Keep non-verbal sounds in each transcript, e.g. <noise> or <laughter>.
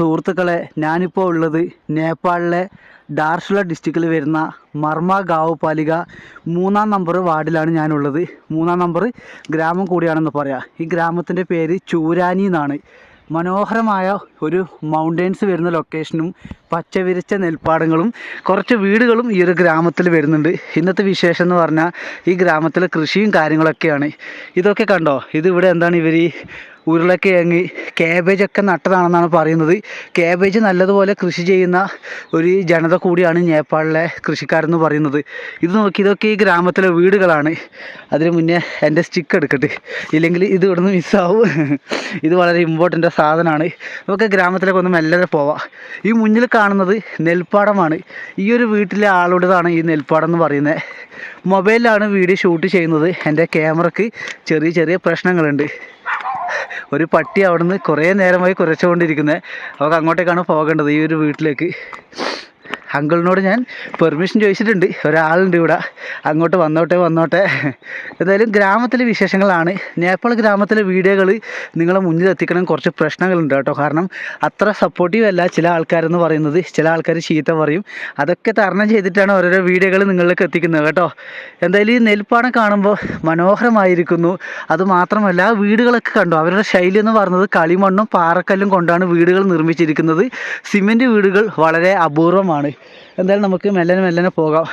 സുഹൃത്തുക്കളെ ഞാനിപ്പോൾ ഉള്ളത് നേപ്പാളിലെ ഡാർഷുല ഡിസ്ട്രിക്റ്റിൽ വരുന്ന മർമ ഗാവ് പാലിക മൂന്നാം നമ്പർ വാർഡിലാണ് ഞാനുള്ളത്. മൂന്നാം നമ്പർ ഗ്രാമം കൂടിയാണെന്ന് പറയാം. ഈ ഗ്രാമത്തിന്റെ പേര് ചൂരാനി എന്നാണ്. മനോഹരമായ ഒരു മൗണ്ടെയ്ൻസ് വരുന്ന ലൊക്കേഷനും പച്ചവിരിച്ച നെൽപ്പാടങ്ങളും കുറച്ച് വീടുകളും ഈ ഒരു ഗ്രാമത്തിൽ വരുന്നുണ്ട്. ഇന്നത്തെ വിശേഷം എന്ന് പറഞ്ഞാൽ ഈ ഗ്രാമത്തിലെ കൃഷിയും കാര്യങ്ങളൊക്കെയാണ്. ഇതൊക്കെ കണ്ടോ? ഇതിവിടെ എന്താണ് ഇവർ ഉരുളക്കിഴങ്ങ് കാബേജ് ഒക്കെ നട്ടതാണെന്നാണ് പറയുന്നത്. കാബേജ് നല്ലതുപോലെ കൃഷി ചെയ്യുന്ന ഒരു ജനത കൂടിയാണ് നേപ്പാളിലെ കൃഷിക്കാരെന്ന് പറയുന്നത്. ഇത് നോക്കി ഇതൊക്കെ ഈ ഗ്രാമത്തിലെ വീടുകളാണ്. അതിന് മുന്നേ എന്റെ സ്റ്റിക്ക് എടുക്കട്ടെ. ഇല്ലെങ്കിൽ ഇത് ഇവിടുന്ന് മിസ്സാവും ഇത് വളരെ ഇമ്പോർട്ടന്റ് സാധനമാണ്. നമുക്ക് ഗ്രാമത്തിലേക്ക് ഒന്ന് മെല്ലെ പോവാം. ഈ മുന്നിൽ കാണുന്നത് നെൽപ്പാടമാണ്. ഈ ഒരു വീട്ടിലെ ആളുടേതാണ് ഈ നെൽപ്പാടം എന്ന് പറയുന്നത്. മൊബൈലിലാണ് വീഡിയോ ഷൂട്ട് ചെയ്യുന്നത്. എന്റെ ക്യാമറക്ക് ചെറിയ ചെറിയ പ്രശ്നങ്ങളുണ്ട്. ഒരു പട്ടി അവിടുന്ന് കുറേ നേരമായി കുറച്ചുകൊണ്ടിരിക്കുന്നത് അവൾക്ക് അങ്ങോട്ടേക്കാണ് പോകേണ്ടത് ഈ ഒരു വീട്ടിലേക്ക്. അങ്കിളിനോട് ഞാൻ പെർമിഷൻ ചോദിച്ചിട്ടുണ്ട്. ഒരാളുണ്ട് ഇവിടെ. അങ്ങോട്ട് വന്നോട്ടെ വന്നോട്ടെ. എന്തായാലും ഗ്രാമത്തിലെ വിശേഷങ്ങളാണ്. നേപ്പാൾ ഗ്രാമത്തിലെ വീഡിയോകൾ നിങ്ങളെ മുന്നിൽ എത്തിക്കണം. കുറച്ച് പ്രശ്നങ്ങളുണ്ട് കേട്ടോ. കാരണം അത്ര സപ്പോർട്ടീവ് അല്ല ചില ആൾക്കാരെന്ന് പറയുന്നത്. ചില ആൾക്കാർ ചീത്ത പറയും. അതൊക്കെ തരണം ചെയ്തിട്ടാണ് ഓരോരോ വീഡിയോകൾ നിങ്ങളിലേക്ക് എത്തിക്കുന്നത് കേട്ടോ. എന്തായാലും ഈ നെൽപ്പാടം കാണുമ്പോൾ മനോഹരമായിരിക്കുന്നു. അതുമാത്രമല്ല വീടുകളൊക്കെ കണ്ടു? അവരുടെ ശൈലി എന്ന് പറയുന്നത് കളിമണ്ണും പാറക്കല്ലും കൊണ്ടാണ് വീടുകൾ നിർമ്മിച്ചിരിക്കുന്നത്. സിമെന്റ് വീടുകൾ വളരെ അപൂർവമാണ്. എന്തായാലും നമുക്ക് മെല്ലനെ മെല്ലനെ പോകാം.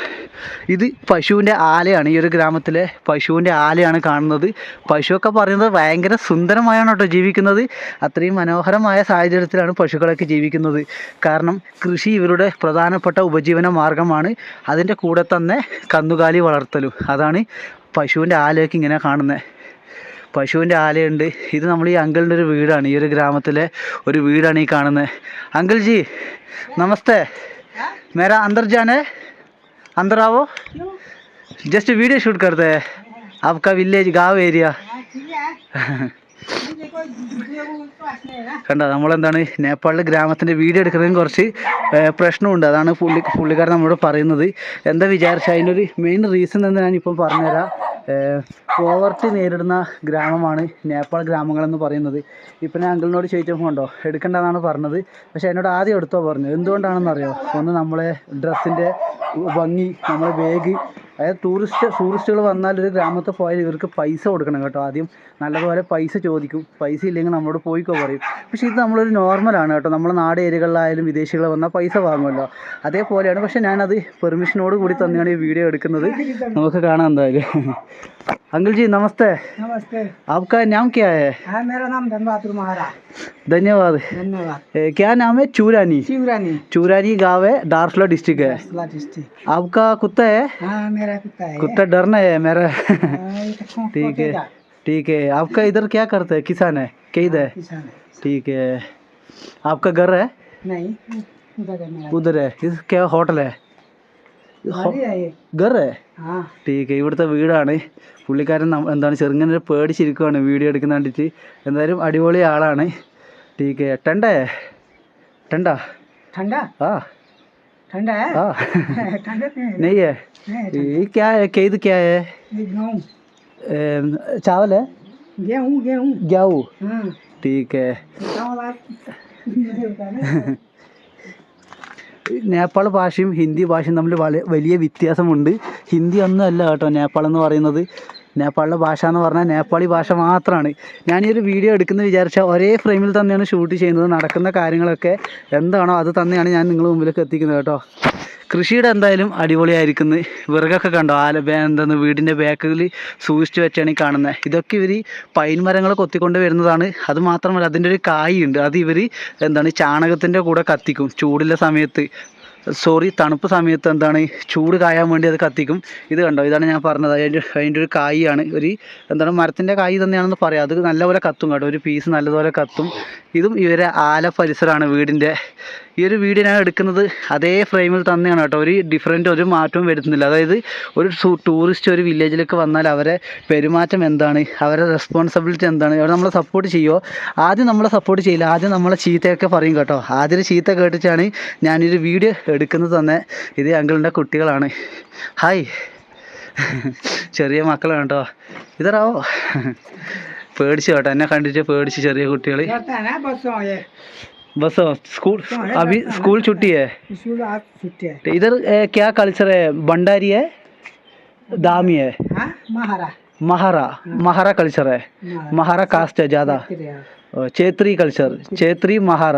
ഇത് പശുവിന്റെ ആലയാണ്. ഈ ഒരു ഗ്രാമത്തിലെ പശുവിന്റെ ആലയാണ് കാണുന്നത്. പശുവൊക്കെ പറയുന്നത് ഭയങ്കര സുന്ദരമായാണ് കേട്ടോ ജീവിക്കുന്നത്. അത്രയും മനോഹരമായ സാഹചര്യത്തിലാണ് പശുക്കളൊക്കെ ജീവിക്കുന്നത്. കാരണം കൃഷി ഇവരുടെ പ്രധാനപ്പെട്ട ഉപജീവന മാർഗമാണ്. അതിന്റെ കൂടെ തന്നെ കന്നുകാലി വളർത്തലും. അതാണ് പശുവിന്റെ ആലയൊക്കെ ഇങ്ങനെ കാണുന്നത്. പശുവിന്റെ ആലയുണ്ട്. ഇത് നമ്മൾ ഈ അങ്കിളിന്റെ ഒരു വീടാണ്. ഈ ഒരു ഗ്രാമത്തിലെ ഒരു വീടാണ് ഈ കാണുന്നത്. അങ്കിൾ ജി നമസ്തേ. मेरा अंदर जाना है अंदर आओ जस्ट वीडियो शूट करते हैं आपका विलेज गाँव एरिया കണ്ടോ നമ്മളെന്താണ് നേപ്പാളിലെ ഗ്രാമത്തിൻ്റെ വീഡിയോ എടുക്കുന്നതിന് കുറച്ച് ഏർ, പ്രശ്നമുണ്ട് അതാണ് പുള്ളി പുള്ളിക്കാരൻ നമ്മളോട് പറയുന്നത് എന്താ വിചാരിച്ചാൽ അതിനൊരു മെയിൻ റീസൺ എന്ന് ഞാനിപ്പം പറഞ്ഞുതരാം പോവർട്ടി നേരിടുന്ന ഗ്രാമമാണ് നേപ്പാൾ ഗ്രാമങ്ങളെന്ന് പറയുന്നത്. ഇപ്പം ഞാൻ അങ്കിളിനോട് ചോദിച്ചപ്പോൾ ഉണ്ടോ എടുക്കേണ്ടതാണ് പറഞ്ഞത്. പക്ഷേ എന്നോട് ആദ്യം എടുത്തോ പറഞ്ഞു എന്തുകൊണ്ടാണെന്ന് അറിയോ ഒന്ന് നമ്മളെ ഡ്രസ്സിന്റെ ഭംഗി നമ്മളെ ബാഗ് അതായത് ടൂറിസ്റ്റ് ടൂറിസ്റ്റുകൾ വന്നാൽ ഒരു ഗ്രാമത്തിൽ പോയാൽ ഇവർക്ക് പൈസ കൊടുക്കണം കേട്ടോ ആദ്യം നല്ലപോലെ പൈസ ചോദിക്കും പൈസ ഇല്ലെങ്കിൽ നമ്മളോട് പോയിക്കോ പറയും പക്ഷേ ഇത് നമ്മളൊരു നോർമലാണ് കേട്ടോ നമ്മളെ നാട് ഏരിയകളിലായാലും വിദേശികൾ വന്നാൽ പൈസ വാങ്ങുമല്ലോ അതേപോലെയാണ് പക്ഷേ ഞാനത് പെർമിഷനോട് കൂടി തന്നെയാണ് ഈ വീഡിയോ എടുക്കുന്നത് നമുക്ക് കാണാം എന്തായാലും अंकल जी नमस्ते नमस्ते आपका नाम क्या है हाँ मेरा नाम धनबाद महारा धन्यवाद धन्यवाद ए, क्या नाम है चूरानी शिवरानी चूरानी गांव है दार्सला डिस्ट्रिक्ट है जिला डिस्ट्रिक्ट आपका कुत्ता है हाँ मेरा कुत्ता है कुत्ता डरना है मेरा <laughs> हाँ, ये तो खूब ठीक है खोतेगा। ठीक है आपका इधर क्या करते हैं किसान है कैद है किसान है। ठीक है आपका घर है नहीं उधर है मेरा उधर है इस क्या होटल है गाड़ी है ये घर है हाँ ടീക്ക് ഇവിടുത്തെ വീടാണ് പുള്ളിക്കാരൻ നമ്മ- എന്താണ് ചെറുങ്ങനെ പേടിച്ചിരിക്കുവാണ് വീഡിയോ എടുക്കുന്ന കണ്ടിട്ട് എന്തായാലും അടിപൊളി ആളാണ് ടീക്ക് ടണ്ടേ ടണ്ട ठंडा ആ ठंडा है ആ ठंडा नहीं है नहीं है नहीं, ये क्या है केद क्या है ये गेहूँ एम, चावल है गेहूँ गेहूँ गेहूँ हाँ ठीक है चावल आप मुझे बताना। നേപ്പാൾ ഭാഷയും ഹിന്ദി ഭാഷയും തമ്മിൽ വള വലിയ വ്യത്യാസമുണ്ട് ഹിന്ദി ഒന്നും അല്ല കേട്ടോ നേപ്പാൾ എന്ന് പറയുന്നത് നേപ്പാളിലെ ഭാഷ എന്ന് പറഞ്ഞാൽ നേപ്പാളി ഭാഷ മാത്രമാണ് ഞാൻ ഈ ഒരു വീഡിയോ എടുക്കുന്ന വിചാരിച്ചാൽ ഒരേ ഫ്രെയിമിൽ തന്നെയാണ് ഷൂട്ട് ചെയ്യുന്നത്. നടക്കുന്ന കാര്യങ്ങളൊക്കെ എന്താണോ അത് തന്നെയാണ് ഞാൻ നിങ്ങളുടെ മുമ്പിലേക്ക് എത്തിക്കുന്നത് കേട്ടോ. കൃഷിയുടെ എന്തായാലും അടിപൊളിയായിരിക്കുന്നു. വിറകൊക്കെ കണ്ടോ? ആല എന്താണ് വീടിന്റെ ബാക്കിൽ സൂക്ഷിച്ച് വെച്ചാണ് ഈ കാണുന്നത് ഇതൊക്കെ ഇവർ പൈൻ മരങ്ങൾ കൊത്തിക്കൊണ്ട് വരുന്നതാണ്. അത് മാത്രമല്ല അതിന്റെ ഒരു കായുണ്ട് അത് ഇവർ എന്താണ് ചാണകത്തിന്റെ കൂടെ കത്തിക്കും. ചൂടുള്ള സമയത്ത്. സോറി തണുപ്പ് സമയത്ത് എന്താണ് ചൂട് കായാൻ വേണ്ടി അത് കത്തിക്കും. ഇത് കണ്ടോ? ഇതാണ് ഞാൻ പറഞ്ഞത്. അതിന്റെ അതിന്റെ ഒരു കായാണ്. ഒരു എന്താണ് മരത്തിന്റെ കായ് തന്നെയാണെന്ന് പറയാം. അത് നല്ലപോലെ കത്തും കേട്ടോ. ഒരു പീസ് നല്ലതുപോലെ കത്തും. ഇതും ഇവരെ ആല പരിസരമാണ് വീടിന്റെ ഈ ഒരു വീഡിയോ ഞാൻ എടുക്കുന്നത് അതേ ഫ്രെയിമിൽ തന്നെയാണ് കേട്ടോ. ഒരു ഡിഫറെന്റ് ഒരു മാറ്റവും വരുത്തുന്നില്ല. അതായത് ഒരു ടൂറിസ്റ്റ് ഒരു വില്ലേജിലേക്ക് വന്നാൽ അവരെ പെരുമാറ്റം എന്താണ് അവരെ റെസ്പോൺസിബിലിറ്റി എന്താണ് അവർ നമ്മളെ സപ്പോർട്ട് ചെയ്യുമോ ആദ്യം നമ്മളെ സപ്പോർട്ട് ചെയ്യില്ല. ആദ്യം നമ്മളെ ചീത്തയൊക്കെ പറയും കേട്ടോ. ആദ്യം ചീത്ത കേട്ടിട്ടാണ് ഞാനൊരു വീഡിയോ എടുക്കുന്നത് തന്നെ ഇത് അങ്കിളിൻ്റെ കുട്ടികളാണ് ഹായ് ചെറിയ മക്കളാണ് കേട്ടോ ഇതറാവോ പേടിച്ചു കേട്ടോ എന്നെ കണ്ടിട്ട് പേടിച്ച് ചെറിയ കുട്ടികൾ डरता है ना बच्चों ये बस स्कूल अभी स्कूल छुट्टी है स्कूल आज छुट्टी है तो इधर ए, क्या कल्चर है भंडारी है दामी है हाँ महारा महारा महारा कल्चर है महारा कास्ट है ज़्यादा ചേത്രി കൾച്ചർ ചേത്രി മഹാറ.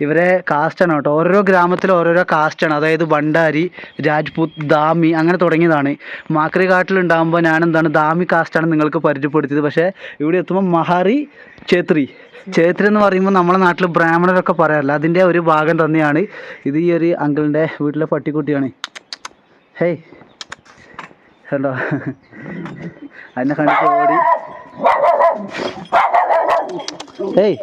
ഇവരെ കാസ്റ്റാണ് കേട്ടോ. ഓരോരോ ഗ്രാമത്തിൽ ഓരോരോ കാസ്റ്റാണ് അതായത് ഭണ്ഡാരി രാജ്പൂത് ദാമി അങ്ങനെ തുടങ്ങിയതാണ്. മാക്രി കാട്ടിലുണ്ടാകുമ്പോൾ ഞാൻ എന്താണ് ദാമി കാസ്റ്റാണ് നിങ്ങൾക്ക് പരിചയപ്പെടുത്തിയത്. പക്ഷേ ഇവിടെ എത്തുമ്പോൾ മഹാറി ചേത്രി ചേത്രി എന്ന് പറയുമ്പോൾ നമ്മുടെ നാട്ടിൽ ബ്രാഹ്മണരൊക്കെ പറയാറില്ല? അതിന്റെ ഒരു ഭാഗം തന്നെയാണ്. ഇത് ഈ ഒരു അങ്കിളിന്റെ വീട്ടിലെ പട്ടിക്കുട്ടിയാണ്. ഹേയ്. ഹലോ അതിനെ കണ്ടിട്ട് ഓടി. ഏയ്.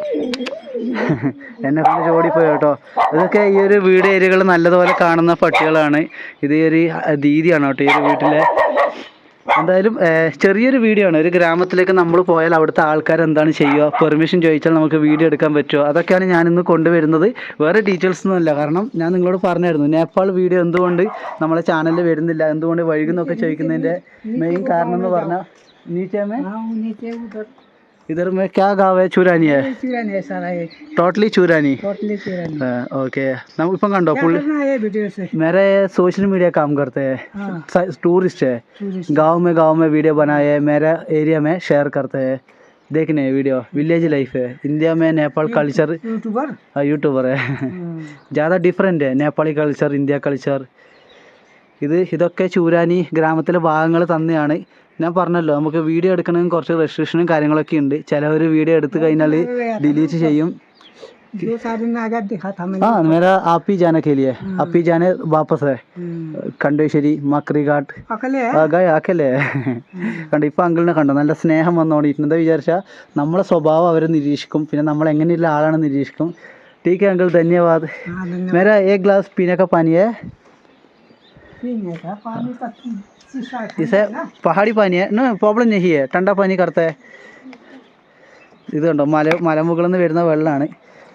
എന്നെ കൊണ്ട് ചോടിപ്പോയി കേട്ടോ. ഇതൊക്കെ ഈ ഒരു വീട് ഏരിയകൾ നല്ലതുപോലെ കാണുന്ന പട്ടികളാണ്. ഇത് ഈ ഒരു ദീദിയാണ് കേട്ടോ ഈ ഒരു വീട്ടിലെ. എന്തായാലും ചെറിയൊരു വീഡിയോ ആണ്. ഒരു ഗ്രാമത്തിലേക്ക് നമ്മൾ പോയാൽ അവിടുത്തെ ആൾക്കാർ എന്താണ് ചെയ്യുക? പെർമിഷൻ ചോദിച്ചാൽ നമുക്ക് വീഡിയോ എടുക്കാൻ പറ്റുമോ? അതൊക്കെയാണ് ഞാനിന്ന് കൊണ്ടുവരുന്നത്. വേറെ ഡീറ്റെയിൽസ് ഒന്നുമില്ല കാരണം ഞാൻ നിങ്ങളോട് പറഞ്ഞായിരുന്നു നേപ്പാൾ വീഡിയോ എന്തുകൊണ്ട് നമ്മളെ ചാനലിൽ വരുന്നില്ല? എന്തുകൊണ്ട് വൈകുന്നൊക്കെ ചോദിക്കുന്നതിന്റെ മെയിൻ കാരണം എന്ന് പറഞ്ഞാൽ നീച്ചേമേ इधर में क्या गाँव है? चूरानी है। Churani sir totally Churani? Okay नम पुल मेरे सोशल मीडिया काम करते हैं। हाँ। टूरिस्ट है। गाँव गाँव में गाँव में वीडियो बनाए मेरे एरिया में शेयर करते हैं। देखने वीडियो विलेज लाइफ है। इंडिया में नेपाल कल्चर यूट्यूबर यूट्यूबर है <laughs> ज़्यादा डिफरेंट है। नेपाली कल्चर इंडिया कल्चर ഇത് ഇതൊക്കെ ചൂരാനി ഗ്രാമത്തിലെ ഭാഗങ്ങൾ തന്നെയാണ് ഞാൻ പറഞ്ഞല്ലോ നമുക്ക് വീഡിയോ എടുക്കണമെങ്കിൽ കുറച്ച് റെസ്ട്രിക്ഷനും കാര്യങ്ങളൊക്കെ ഉണ്ട് ചിലവർ വീഡിയോ എടുത്തു കഴിഞ്ഞാൽ ഡിലീറ്റ് ചെയ്യും दो साल में आगे दिखा था मैंने हाँ मेरा आप ही जाने के लिए आप ही जाने वापस है हम्म। കണ്ടേശ്വരി മക്രിഘാട്ട് अकेले है ആ ഗായ ആക്കല്ലേ കണ്ടോ ഇപ്പം അങ്കിളിനെ കണ്ടോ നല്ല സ്നേഹം വന്നോണ്ടിട്ടുണ്ട് എന്താ വിചാരിച്ചാൽ നമ്മളെ സ്വഭാവം അവർ നിരീക്ഷിക്കും പിന്നെ നമ്മൾ എങ്ങനെയുള്ള ആളാണ് നിരീക്ഷിക്കും ठीक है अंकल धन्यवाद हाँ धन्यवाद मेरा एक इसे पहाड़ी पानी है नो प्रॉब्लम नहीं है ठंडा पानी करता है ഇത് കണ്ടോ മല മലമുകളിൽ നിന്ന് വരുന്ന വെള്ളമാണ്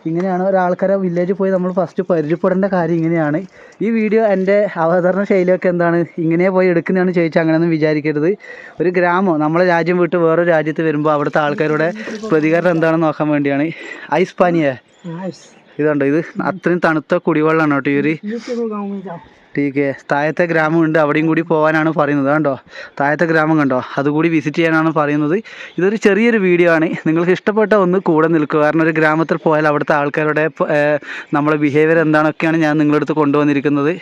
ഇങ്ങനെയാണ് ഒരാൾക്കാരെ വില്ലേജിൽ പോയി നമ്മൾ ഫസ്റ്റ് പരിചയപ്പെടേണ്ട കാര്യം ഇങ്ങനെയാണ് ഈ വീഡിയോ എൻ്റെ അവതരണ ശൈലിയൊക്കെ എന്താണ് ഇങ്ങനെ പോയി എടുക്കുന്നതാണ് ചോദിച്ചാൽ അങ്ങനെയൊന്നും വിചാരിക്കരുത് ഒരു ഗ്രാമം നമ്മളെ രാജ്യം വിട്ട് വേറൊരു രാജ്യത്ത് വരുമ്പോൾ അവിടുത്തെ ആൾക്കാരുടെ പ്രതികരണം എന്താണെന്ന് നോക്കാൻ വേണ്ടിയാണ് ഐസ് പാനിയേ नाइस ഇതുണ്ട്? ഇത് അത്രയും തണുത്ത കുടിവെള്ളമാണ് കേട്ടോ ഈ ഒരു ടീക്ക് താഴത്തെ ഗ്രാമമുണ്ട് അവിടെയും കൂടി പോകാനാണ് പറയുന്നത്. കണ്ടോ? താഴത്തെ ഗ്രാമം കണ്ടോ? അതുകൂടി വിസിറ്റ് ചെയ്യാനാണ് പറയുന്നത്. ഇതൊരു ചെറിയൊരു വീഡിയോ ആണ്. നിങ്ങൾക്ക് ഇഷ്ടപ്പെട്ട ഒന്ന് കൂടെ നിൽക്കുക. കാരണം ഒരു ഗ്രാമത്തിൽ പോയാൽ അവിടുത്തെ ആൾക്കാരുടെ നമ്മുടെ ബിഹേവിയർ എന്താണൊക്കെയാണ് ഞാൻ നിങ്ങളുടെ അടുത്ത് കൊണ്ടുവന്നിരിക്കുന്നത്.